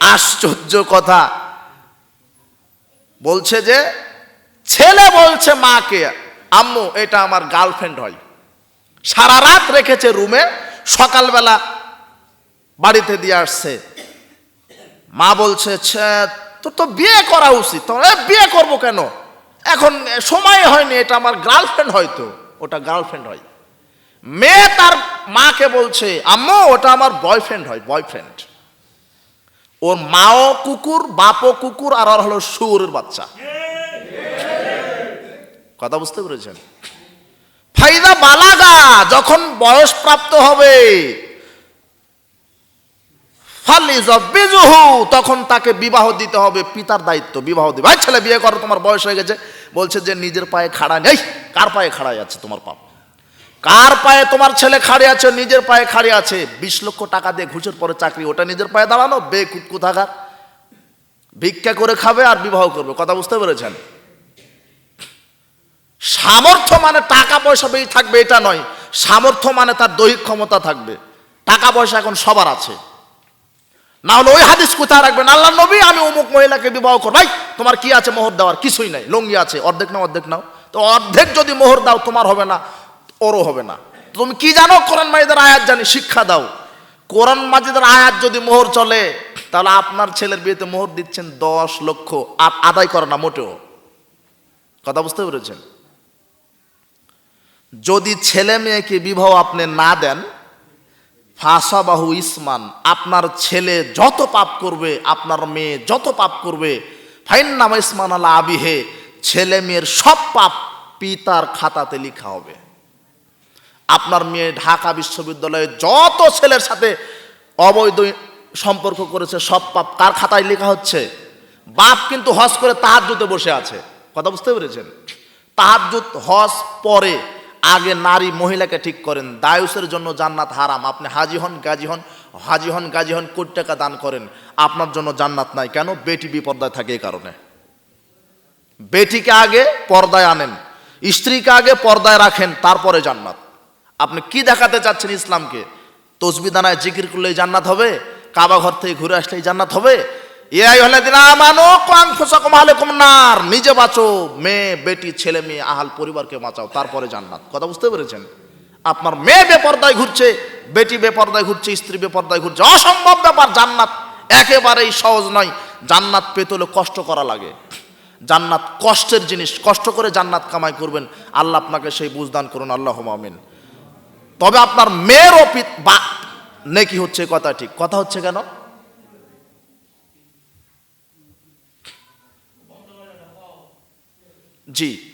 আশ্চর্য কথা। বলছে যে ছেলে বলছে মাকে আম্মু এটা আমার গার্লফ্রেন্ড হয়। সারা রাত রেখেছে রুমে সকালবেলা বাড়িতে দিয়ে আসছে। মা বলছে "ছে, তোর তো বিয়ে করা উচিত। তোর "এ, বিয়ে করব কেন? এখন সময় হয়নি এটা আমার গার্লফ্রেন্ড হয়তো ওটা গার্লফ্রেন্ড হয়। মেয়ে তার মাকে বলছে আম্মু ওটা আমার বয়ফ্রেন্ড হয় বয়ফ্রেন্ড। ওর মাও কুকুর, বাপও কুকুর, আর ওর হলো শুয়োরের বাচ্চা। কথা বুঝতে পেরেছেন? ফাইদা বালাগা, যখন বয়স প্রাপ্ত হবে তখন তাকে বিবাহ দিতে হবে, পিতার দায়িত্ব, বিবাহ দিবে ছেলে, বিয়ে করো, তোমার বয়স হয়ে গেছে। বলছে যে, নিজের পায়ে খাড়া নেই। কার পায়ে খাড়াই আছে তোমার পাপ? কার পায়ে তোমার ছেলে খাড়ে আছে, নিজের পায়ে খাড়ে আছে? বিশ লক্ষ টাকা দিয়ে ঘুষের পরে চাকরি, ওটা নিজের পায়ে দাঁড়ানো? বে কুৎকুথাকার ভিক্ষা করে খাবে আর বিবাহ করবে, কথা বুঝতে পেরেছেন? সামর্থ্য মানে টাকা পয়সা বেশি থাকবে, এটা নয়। সামর্থ্য মানে তার দৈহিক ক্ষমতা থাকবে। টাকা পয়সা এখন সবার আছে। না হলে ওই হাদিস কোথায় রাখবেন? আল্লাহ নবী, আমি অমুক মহিলাকে বিবাহ করব। ভাই, তোমার কি আছে? মোহর দেওয়ার কিছুই নাই। লঙ্গি আছে, অর্ধেক নাও অর্ধেক নাও। তো অর্ধেক যদি মোহর দাও, তোমার হবে না। ওরও হবে না। তুমি কি জানো কোরআন মাজিদের আয়াত জানি? শিক্ষা দাও। কোরআন মাজিদের আয়াত যদি মোহর চলে, তাহলে আপনার ছেলের বিয়েতে মোহর দিচ্ছেন দশ লক্ষ, আর আদায় করে না মোটেও। কথা বুঝতে পেরেছেন? যদি ছেলে মেয়েকে বিবাহ আপনি না দেন, ফাঁসাবাহু ইসমান, আপনার ছেলে যত পাপ করবে, আপনার মেয়ে যত পাপ করবে ফাইন ইসমান আল্লাহ আবিহে, ছেলে মেয়ের সব পাপ পিতার খাতাতে লিখা হবে। আপনার মেয়ে ঢাকা বিশ্ববিদ্যালয়ে যত ছেলের সাথে অবৈধ সম্পর্ক করেছে, সব পাপ কার খাতায় লেখা হচ্ছে। বাপ কিন্তু হজ করে তাহাজ্জুদে বসে আছে। কথা বুঝতে পেরেছেন? তাহাজ্জুদ, হজ পরে আগে নারী মহিলাকে ঠিক করেন। দায়ুসের জন্য জান্নাত হারাম। আপনি হাজি হন, গাজী হন, হাজি হন, গাজী হন, কোটি টাকা দান করেন। আপনার জন্য জান্নাত নাই। কেন? বেটি বিপর্দায় থাকে এই কারণে। বেটিকে আগে পর্দায় আনেন। স্ত্রীকে আগে পর্দায় রাখেন, তারপরে জান্নাত। আপনি কি দেখাতে চাচ্ছেন ইসলামকে? তসবি দানায় জিকির করলেই জান্নাত হবে, কাবা ঘর থেকে ঘুরে আসলেই জান্নাত হবে। নার, নিজে বাঁচো, মেয়ে, বেটি, ছেলে, মেয়ে, আহাল পরিবারকে বাঁচাও, তারপরে জান্নাত। কথা বুঝতে পেরেছেন? আপনার মেয়ে বেপর্দায় ঘুরছে, বেটি বেপর্দায় ঘুরছে, স্ত্রী বেপর্দায় ঘুরছে, অসম্ভব ব্যাপার, জান্নাত একেবারেই সহজ নয়। জান্নাত পেতে হলে কষ্ট করা লাগে। জান্নাত কষ্টের জিনিস, কষ্ট করে জান্নাত কামাই করবেন। আল্লাহ আপনাকে সেই বুঝদান করুন আল্লাহ আমিন। তবে আপনার মেয়ের পিত- বা নেকি হচ্ছে কথা ঠিক। কথা হচ্ছে কেন? জি।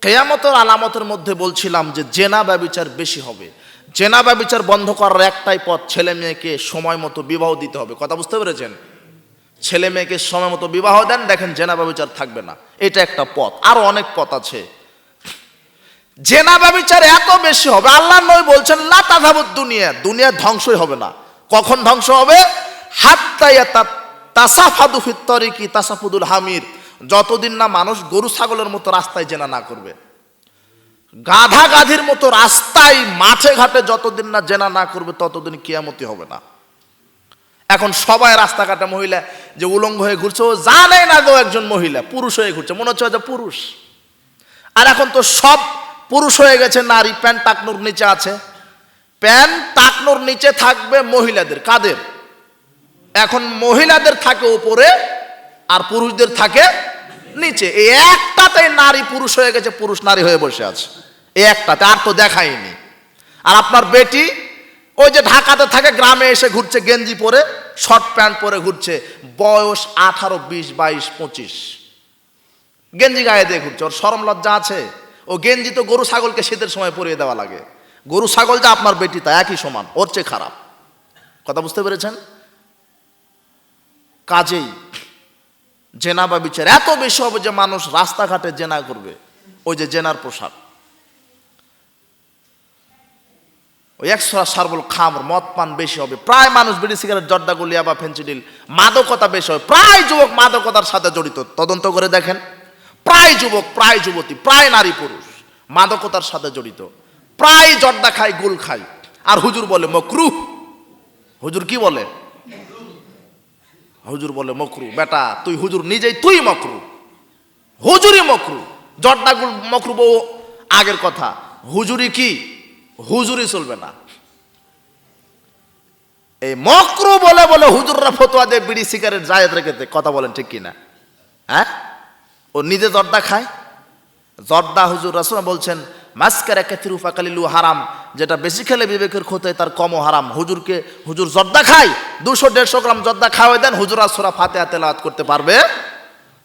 কেয়ামতের আলামতের মধ্যে বলছিলাম যে জেনা ব্যবিচার বেশি হবে। জেনা ব্যবিচার বন্ধ করার একটাই পথ, ছেলে মেয়েকে সময় মতো বিবাহ দিতে হবে। কথা বুঝতে পেরেছেন? ছেলে মেয়েকে সময় মতো বিবাহ দেন, দেখেন জেনা ব্যবিচার থাকবে না। এটা একটা পথ। আরও অনেক পথ আছে। জেনা ব্যবিচার এত বেশি হবে। আল্লাহ নয় বলছেন, লা তাধাবুদ দুনিয়া দুনিয়া ধ্বংসই হবে না। কখন ধ্বংস হবে? হাত্তাইয়া তাসাফাদু ফিত্তরিকি তাসাফুদুল হামির। যতদিন না মানুষ গরু, ছাগলের মতো রাস্তায় জেনা না করবে। গাধা গাধির মতো রাস্তায়, মাঠে ঘাটে যতদিন না জেনা না করবে, ততদিন কিয়ামতি হবে না। এখন সবাই রাস্তাঘাটে মহিলা যে উলঙ্গ হয়ে ঘুরছে, ও জানে না তো একজন মহিলা, পুরুষ হয়ে ঘুরছে, মনে হচ্ছে পুরুষ। আর এখন তো সব পুরুষ হয়ে গেছে, নারী। প্যান্ট টাকনোর নিচে আছে। প্যান্ট টাকনোর নিচে থাকবে মহিলাদের। কাদের? এখন মহিলাদের থাকে উপরে আর পুরুষদের থাকে নিচে। এই একটাতেই নারী পুরুষ হয়ে গেছে, পুরুষ নারী হয়ে বসে আছে। এই একটাতে, আর তো দেখায়নি আর আপনার বেটি, ওই যে ঢাকাতে থাকে, গ্রামে এসে ঘুরছে, গেঞ্জি পরে, শর্ট প্যান্ট পরে ঘুরছে। বয়স আঠারো, বিশ, বাইশ, পঁচিশ। গেঞ্জি গায়ে দিয়ে ঘুরছে। ওর সরম লজ্জা আছে? ও গেঞ্জি তো গরু ছাগলকে শীতের সময় পরিয়ে দেওয়া লাগে। গরু ছাগল যা আপনার বেটি তা একই সমান, ওর চেয়ে খারাপ। কথা বুঝতে পেরেছেন? কাজেই জেনা বা বিচার। এত বেশি হবে যে মানুষ রাস্তাঘাটে জেনা করবে, ওই যে জেনার পোশাক। ওই একশো সারবল, খামর, মদ পান বেশি হবে। প্রায় মানুষ বিড়ি, সিগারেট, জর্দা, গুলিয়া বা ফেন্সিডিল মাদকতা বেশি হবে। প্রায় যুবক মাদকতার সাথে জড়িত। তদন্ত করে দেখেন। প্রায় যুবক, প্রায় যুবতী, প্রায় নারী পুরুষ, মাদকতার সাথে জড়িত। প্রায় জর্দা খায়, গুল খায়। আর হুজুর বলে, মকরু। হুজুর কি বলে? হুজুর বলে, মকরু, বেটা, তুই হুজুর নিজেই, তুই মকরু। হুজুরি মকরু। জর্দাগুল মকরু বউ, আগের কথা। হুজুরি কি? হুজুরি চলবে না। এই মকরু বলে বলে হুজুররা ফতোয়া দেয়, বিড়ি, সিগারেট, জায়েদ রেখেছে কথা বলেন ঠিক কিনা? হ্যাঁ? ও নিজে জর্দা খায়। জর্দা হুজুর রাসুল বলছেন, মাস্কার একাতির উফাকালিলু হারাম। যেটা বেশি খেলে বিবেকের ক্ষতি তার কমও হারাম। হুজুরকে, হুজুর জর্দা খায়, দুশো দেড়শো গ্রাম জর্দা খাওয়াই দেন, হুজুর আসরা ফাতে তেলাওয়াত করতে পারবে?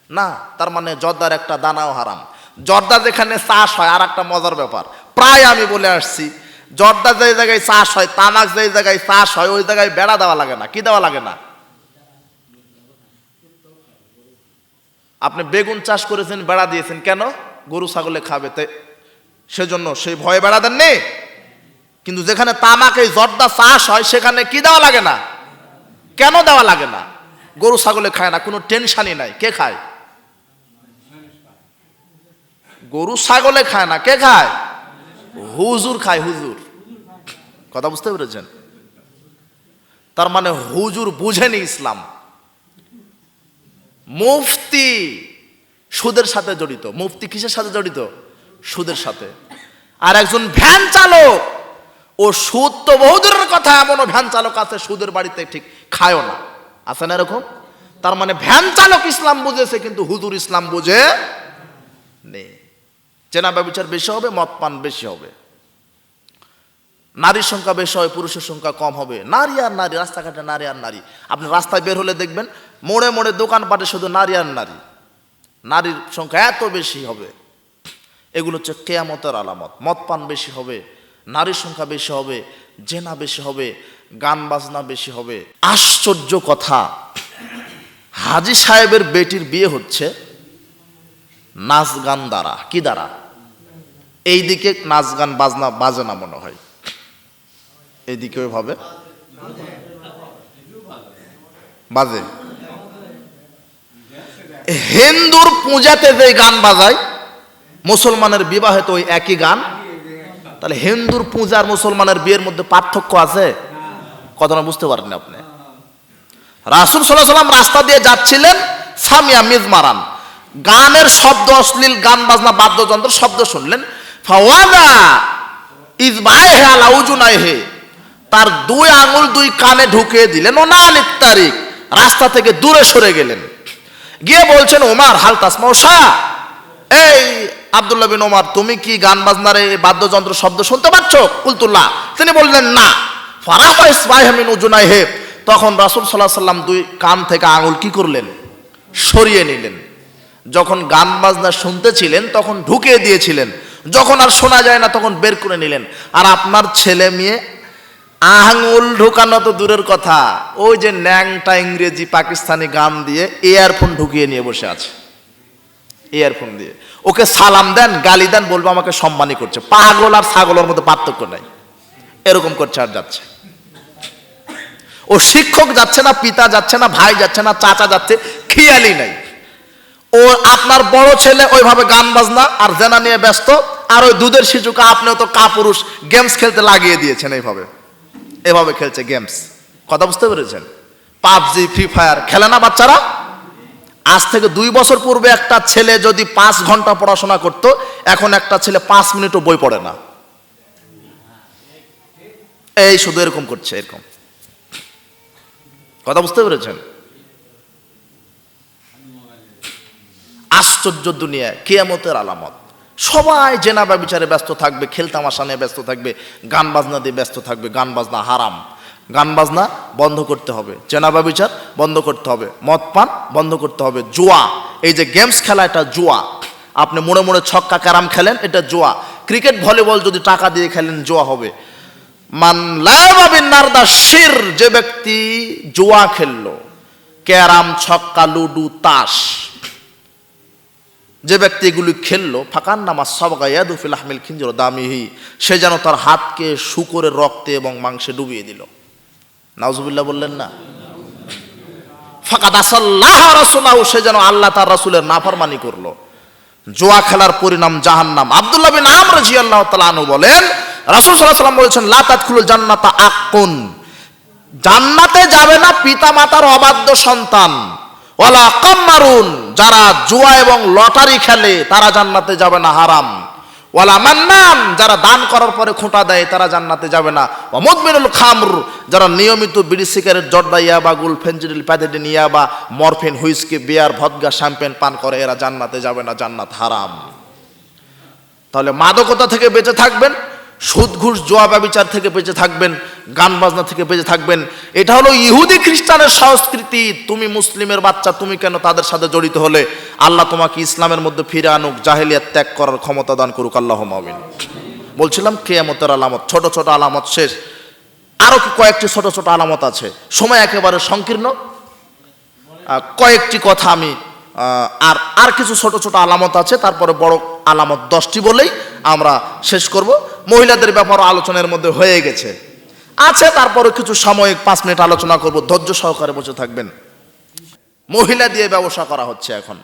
না, তার মানে জর্দার একটা দানাও হারাম। জর্দা যেখানে চাষ হয় আর একটা মজার ব্যাপার। প্রায় আমি বলে আসছি, জর্দা যে জায়গায় চাষ হয়, তামাক যে জায়গায় চাষ হয়, ওই জায়গায় বেড়া দেওয়া লাগে না। কি দেওয়া লাগে না? আপনি বেগুন চাষ করেছেন, বেড়া দিয়েছেন, কেন? গরু ছাগলে খাবে তাই সেজন্য সেই ভয়ে বেড়া দেননি? কিন্তু যেখানে তামাকে জর্দা চাষ হয়, সেখানে কি দেওয়া লাগে না? কেন দেওয়া লাগে না? গরু ছাগলে খায় না, কোনো টেনশানই নাই। কে খায়? গরু ছাগলে খায় না, কে খায়? হুজুর খায়, হুজুর। কথা বুঝতে পেরেছেন? তার মানে হুজুর বুঝেনি ইসলাম। মুফতি সুদের সাথে জড়িত। মুফতি কিসের সাথে জড়িত? সুদের সাথে। আর একজন ভ্যান চালক, ও সুদ তো বহুদূরের কথা, এমনও ভ্যান চালক আছে, সুদের বাড়িতে ঠিক খায়ও না। আছে না এরকম? তার মানে ভ্যান চালক ইসলাম বুঝেছে, কিন্তু হুজুর ইসলাম বুঝে নেই। চেনা ব্যবচার বেশি হবে, মদ পান বেশি হবে। নারীর সংখ্যা বেশি হয়, পুরুষের সংখ্যা কম হবে। নারী আর নারী, রাস্তাঘাটে নারী আর নারী। আপনি রাস্তায় বের হলে দেখবেন, মোড়ে মোড়ে দোকানপাটে শুধু নারী আর নারী। নারীর সংখ্যা এত বেশি হবে। এগুলো হচ্ছে কেয়ামতের আলামত। মদ পান বেশি হবে, নারীর সংখ্যা বেশি হবে, জেনা বেশি হবে, গান বাজনা বেশি হবে। আশ্চর্য কথা, হাজি সাহেবের বেটির বিয়ে হচ্ছে নাচ গান দ্বারা। কি দ্বারা? এইদিকে নাচ গান বাজনা, বাজে না মনে হয়। এইদিকে ওইভাবে বাজে। হিন্দুর পূজাতে যে গান বাজায়, মুসলমানের বিবাহে তো ওই একই গান, তাহলে হিন্দুর পূজার মুসলমানের বিয়ের মধ্যে পার্থক্য আছে? কথাটা বুঝতে পারেন আপনি। রাসুল সাল্লাহ সাল্লাম রাস্তা দিয়ে যাচ্ছিলেন, সামিয়া মিজমারান। গানের শব্দ অশ্লীল, গান বাজনা বাদ্যযন্ত্র শব্দ শুনলেন। ফাওয়াদা ইজবাহে হে আলা উজুনাই হে তার দুই আঙুল দুই কানে ঢুকিয়ে দিলেন। ও না তারিখ রাস্তা থেকে দূরে সরে গেলেন। গিয়ে বলছেন, ওমার, হাল তাসমা শাহ এই আব্দুল্লাহ বিন ওমার, তুমি কি গান বাজনার এই বাদ্যযন্ত্র শব্দ শুনতে পাচ্ছ? কুলতুল্লাহ তিনি বললেন, না। ফারাফা ইসবাহিমিন উজুনাই হে তখন রাসুল সাল্লাহ সাল্লাম দুই কান থেকে আঙুল কি করলেন? সরিয়ে নিলেন। যখন গান বাজনা শুনতেছিলেন, তখন ঢুকিয়ে দিয়েছিলেন। যখন আর শোনা যায় না, তখন বের করে নিলেন। আর আপনার ছেলে মেয়ে আঙুল ঢুকানো তো দূরের কথা। ওই যে ন্যাংটা ইংরেজি পাকিস্তানি গান দিয়ে এয়ারফোন ঢুকিয়ে নিয়ে বসে আছে। এয়ারফোন দিয়ে। ওকে সালাম দেন, গালি দেন, বলব আমাকে সম্মানই করছে। পাগল আর ছাগলের মধ্যে পার্থক্য নাই। এরকম করছে আর যাচ্ছে। ও শিক্ষক যাচ্ছে না, পিতা যাচ্ছে না, ভাই যাচ্ছে না, চাচা যাচ্ছে, খেয়ালই নাই। ও আপনার বড় ছেলে ওইভাবে গান বাজনা আর জেনা নিয়ে ব্যস্ত, আর ওই দুধের শিশুকে আপনিও তো কাপুরুষ গেমস খেলতে লাগিয়ে দিয়েছেন এইভাবে। এভাবে খেলছে গেমস কথা বুঝতে পেরেছেন? পাবজি ফ্রি ফায়ার খেলে না বাচ্চারা? আজ থেকে দুই বছর পূর্বে একটা ছেলে যদি পাঁচ ঘণ্টা পড়াশোনা করত, এখন একটা ছেলে পাঁচ মিনিটও বই পড়ে না। এই শুধু এরকম করছে, এরকম। কথা বুঝতে পেরেছেন? আশ্চর্য দুনিয়া কেয়ামতের আলামত। সবাই জেনা বিচারে ব্যস্ত থাকবে খেলতামাশা নিয়ে ব্যস্ত থাকবে, গান বাজনা দিয়ে ব্যস্ত থাকবে, গান বাজনা হারাম। গান বাজনা বন্ধ করতে হবে, জেনা বিচার বন্ধ করতে হবে, মদ পান বন্ধ করতে হবে, জুয়া। এই যে গেমস খেলা, এটা জুয়া। আপনি মোড়ে মোড়ে ছক্কা ক্যারাম খেলেন, এটা জুয়া। ক্রিকেট, ভলিবল যদি টাকা দিয়ে খেলেন, জুয়া হবে। মান নারদা শির, যে ব্যক্তি জুয়া খেললো, ক্যারাম, ছক্কা, লুডু, তাস। যে ব্যক্তি এগুলি খেললো, ফাঁকান নামা সবগা ইয়াদুফিল আহমিল খিঞ্জর দামিহি, সে যেন তার হাতকে শুকরের রক্তে এবং মাংসে ডুবিয়ে দিল। নাউজুবিল্লাহ বললেন না। ফাঁকা দাসাল্লাহ রসুল্লাহ সে যেন আল্লাহ তার রসুলের নাফরমানি করল। জোয়া খেলার পরিণাম জাহান্নাম। আব্দুল্লাহ বিন আম রাজি আল্লাহ তালু বলেন, রাসুল সাল্লাহ বলেছেন লাতাত খুলুল জান্নাতা আকুন জান্নাতে যাবে না পিতা মাতার অবাধ্য সন্তান। ওয়ালা কাম্মারুন, যারা জুয়া এবং লটারি খেলে, তারা জান্নাতে যাবে না, হারাম। ওয়ালা মান্নান, যারা দান করার পরে খোঁটা দেয়, তারা জান্নাতে যাবে না। ওয়া মুদমিনুল খামর, যারা নিয়মিত বিড়ি, সিগারেট, জর্দা, ইয়াবা, গুল ফেঞ্জিডিল প্যাথেডিন ইয়াবা, morphine, whisky, beer, vodka, champagne, পান করে, এরা জান্নাতে যাবে না, জান্নাত হারাম। তাহলে মাদকতা থেকে বেঁচে থাকবেন সুদ ঘুষ জোয়া ব্যবচার থেকে বেঁচে থাকবেন, গান বাজনা থেকে বেঁচে থাকবেন। এটা হলো ইহুদি খ্রিস্টানের সংস্কৃতি। তুমি মুসলিমের বাচ্চা, তুমি কেন তাদের সাথে জড়িত হলে? আল্লাহ তোমাকে ইসলামের মধ্যে ফিরে আনুক জাহেলিয়া ত্যাগ করার ক্ষমতা দান করুক আল্লাহ মামিন বলছিলাম কেয়ামতের আলামত, ছোট ছোট আলামত শেষ। আরও কয়েকটি ছোট ছোট আলামত আছে? সময় একেবারে সংকীর্ণ। কয়েকটি কথা আমি আর আর কিছু ছোট ছোট আলামত আছে, তারপরে বড় আলামত দশটি বলেই আমরা শেষ করব। মহিলাদের ব্যাপার আলোচনার মধ্যে হয়ে গেছে। আছে তারপরে কিছু সাময়িক পাঁচ মিনিট আলোচনা করব। ধৈর্য সহকারে বসে থাকবেন। মহিলা দিয়ে ব্যবসা করা হচ্ছে এখন।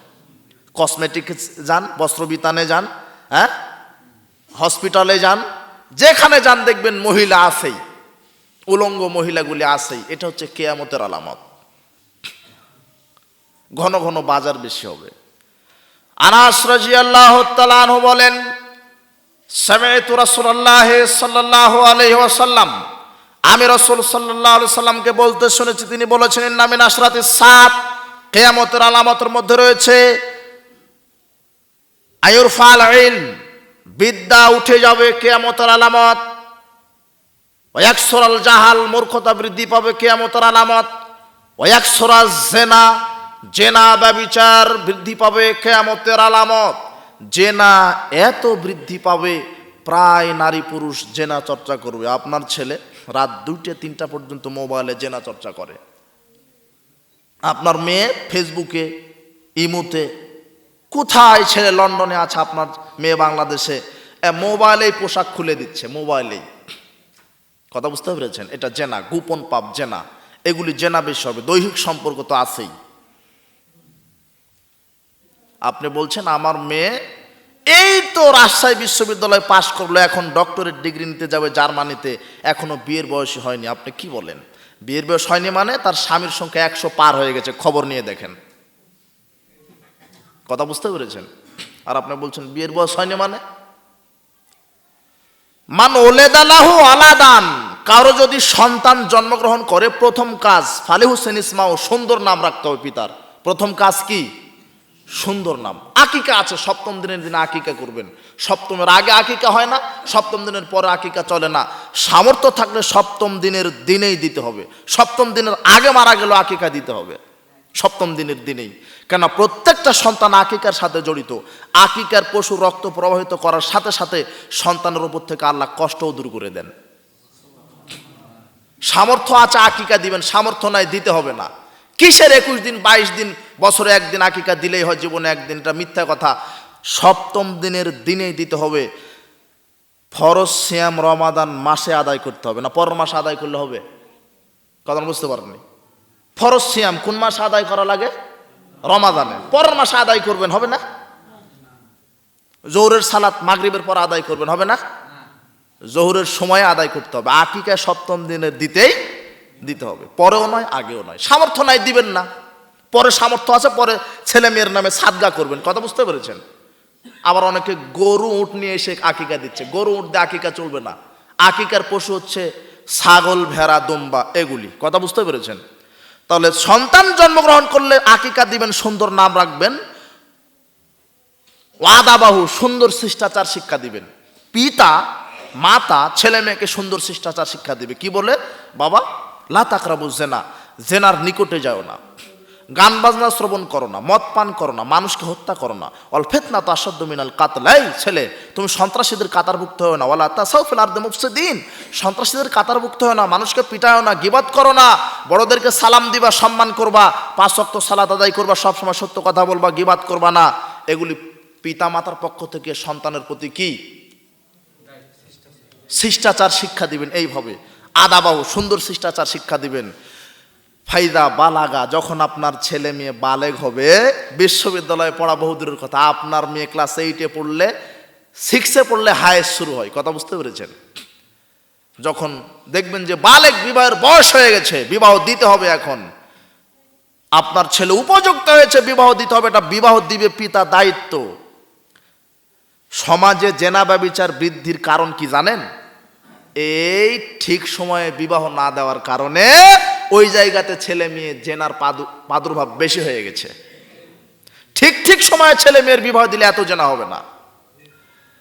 কসমেটিক যান, বস্ত্রবিতানে যান হ্যাঁ? হসপিটালে যান, যেখানে যান দেখবেন মহিলা আছেই। উলঙ্গ মহিলাগুলি আছেই। এটা হচ্ছে কেয়ামতের আলামত। ঘন ঘন বাজার বেশি হবে। আনাস তাআলা আনহু বলেন সামি'তু রাসূলুল্লাহ সাল্লাল্লাহু আলাইহি ওয়াসাল্লাম। আমি রাসূল সাল্লাল্লাহু আলাইহি সাল্লামকে বলতে শুনেছি, তিনি বলেছেন নামিন আশরাতি সাত কিয়ামতের আলামতের মধ্যে রয়েছে, আয়ুরফাল ইলম বিদ্যা উঠে যাবে কিয়ামতের আলামত ওয়াকসরাল জাহাল মূর্খতা বৃদ্ধি পাবে কিয়ামতের আলামত ওয়াকসরাজ জেনা জেনা ব্যবিচার বৃদ্ধি পাবে কেয়ামতের আলামত। জেনা এত বৃদ্ধি পাবে, প্রায় নারী পুরুষ জেনা চর্চা করবে। আপনার ছেলে রাত দুইটা, তিনটা পর্যন্ত মোবাইলে জেনা চর্চা করে। আপনার মেয়ে ফেসবুকে, ইমুতে, কোথায় ছেলে লন্ডনে আছে আপনার মেয়ে বাংলাদেশে? মোবাইলেই পোশাক খুলে দিচ্ছে, মোবাইলেই। কথা বুঝতে পেরেছেন? এটা জেনা, গোপন পাপ জেনা। এগুলি জেনা বেশি হবে, দৈহিক সম্পর্ক তো আছেই। আপনি বলছেন, আমার মেয়ে এই তো রাজশাহী বিশ্ববিদ্যালয় পাশ করল, এখন ডক্টরেট ডিগ্রি নিতে যাবে জার্মানিতে, এখনও বিয়ের বয়সী হয়নি। আপনি কি বলেন? বিয়ের বয়স হয়নি মানে তার স্বামীর সংখ্যা একশো পার হয়ে গেছে, খবর নিয়ে দেখেন। কথা বুঝতে পেরেছেন? আর আপনি বলছেন, বিয়ের বয়স হয়নি মানে? মান ওলেদালাহু আলাদান, কারও যদি সন্তান জন্মগ্রহণ করে, প্রথম কাজ ফালে হুসেন ইসমাও সুন্দর নাম রাখতে হবে পিতার। প্রথম কাজ কি? সুন্দর নাম। আকিকা আছে, সপ্তম দিনের দিনে আকিকা করবেন। সপ্তমের আগে আকিকা হয় না, সপ্তম দিনের পরে আকিকা চলে না। সামর্থ্য থাকলে সপ্তম দিনের দিনেই দিতে হবে। সপ্তম দিনের আগে মারা গেলেও আকিকা দিতে হবে। সপ্তম দিনের দিনেই। কেন প্রত্যেকটা সন্তান আকিকার সাথে জড়িত। আকিকার পশু রক্ত প্রবাহিত করার সাথে সাথে সন্তানের উপর থেকে আল্লাহ কষ্টও দূর করে দেন। সামর্থ্য আছে, আকিকা দিবেন। সামর্থ্য নাই, দিতে হবে না। কিসের একুশ দিন, বাইশ দিন, বছরে একদিন আকিকা দিলেই হয় জীবনে একদিন, এটা মিথ্যা কথা। সপ্তম দিনের দিনেই দিতে হবে। ফরজ শ্যাম রমাদান মাসে আদায় করতে হবে। না পর মাসে আদায় করলে হবে? কথা বুঝতে পারেননি? ফরজ সিয়াম কোন মাসে আদায় করা লাগে? রমাদানে। পরের মাসে আদায় করবেন, হবে না? জোহরের সালাত মাগরিবের পর আদায় করবেন, হবে না? জোহরের সময় আদায় করতে হবে। আকিকা সপ্তম দিনের দিতেই দিতে হবে। পরেও নয়, আগেও নয়। সামর্থ্য নাই, দিবেন না। পরে সামর্থ্য আছে, পরে ছেলে মেয়ের নামে সাদগা করবেন। কথা বুঝতে পেরেছেন? আবার অনেকে গরু উঠ নিয়ে এসে আকিকা দিচ্ছে। গরু উঠ দিয়ে আকিকা চলবে না। আকিকার পশু হচ্ছে ছাগল, ভেড়া, দম্বা, এগুলি। কথা বুঝতে পেরেছেন? তাহলে সন্তান জন্মগ্রহণ করলে আকিকা দিবেন, সুন্দর নাম রাখবেন। ওয়াদাবাহু, সুন্দর শিষ্টাচার শিক্ষা দিবেন। পিতা, মাতা, ছেলে মেয়েকে সুন্দর শিষ্টাচার শিক্ষা দিবে। কি বলে? বাবা লা জেনা। জেনার নিকটে যাও না। গান বাজনা শ্রবণ করো না, মদ পান করো না, মানুষকে হত্যা করো না। অল্পেত না তাসদ্দ মিনাল কাতলাই ছেলে, তুমি সন্ত্রাসীদের কাতারভুক্ত হও না। ওলা ওয়ালা তাসাউফিল আর্দে দিন সন্ত্রাসীদের কাতারভুক্ত হও না, মানুষকে পিটাও না, গিবাদ করো না। বড়দেরকে সালাম দিবা, সম্মান করবা, পাঁচ ওয়াক্ত সালাত আদায় করবা সবসময় সত্য কথা বলবা, গিবাদ করবা না। এগুলি পিতা মাতার পক্ষ থেকে সন্তানের প্রতি কি? শিষ্টাচার শিক্ষা দিবেন, এইভাবে। আদাবাহু, সুন্দর শিষ্টাচার শিক্ষা দিবেন। ফাইদা বালাগা, যখন আপনার ছেলে মেয়ে বালেগ হবে, বিশ্ববিদ্যালয়ে পড়া বহুদূরের কথা, আপনার মেয়ে ক্লাস এইটে পড়লে সিক্সে পড়লে হায়েস্ট শুরু হয়, কথা বুঝতে পেরেছেন? যখন দেখবেন যে বালেক বিবাহের বয়স হয়ে গেছে, বিবাহ দিতে হবে এখন। আপনার ছেলে উপযুক্ত হয়েছে, বিবাহ দিতে হবে, এটা বিবাহ দিবে পিতা দায়িত্ব। সমাজে জেনা ব্যবিচার বৃদ্ধির কারণ কি জানেন? এই ঠিক সময়ে বিবাহ না দেওয়ার কারণে ওই জায়গাতে ছেলে মেয়ে জেনার প্রাদুর্ভাব বেশি হয়ে গেছে। ঠিক ঠিক সময়ে ছেলে মেয়ের বিবাহ দিলে এত জেনা হবে না।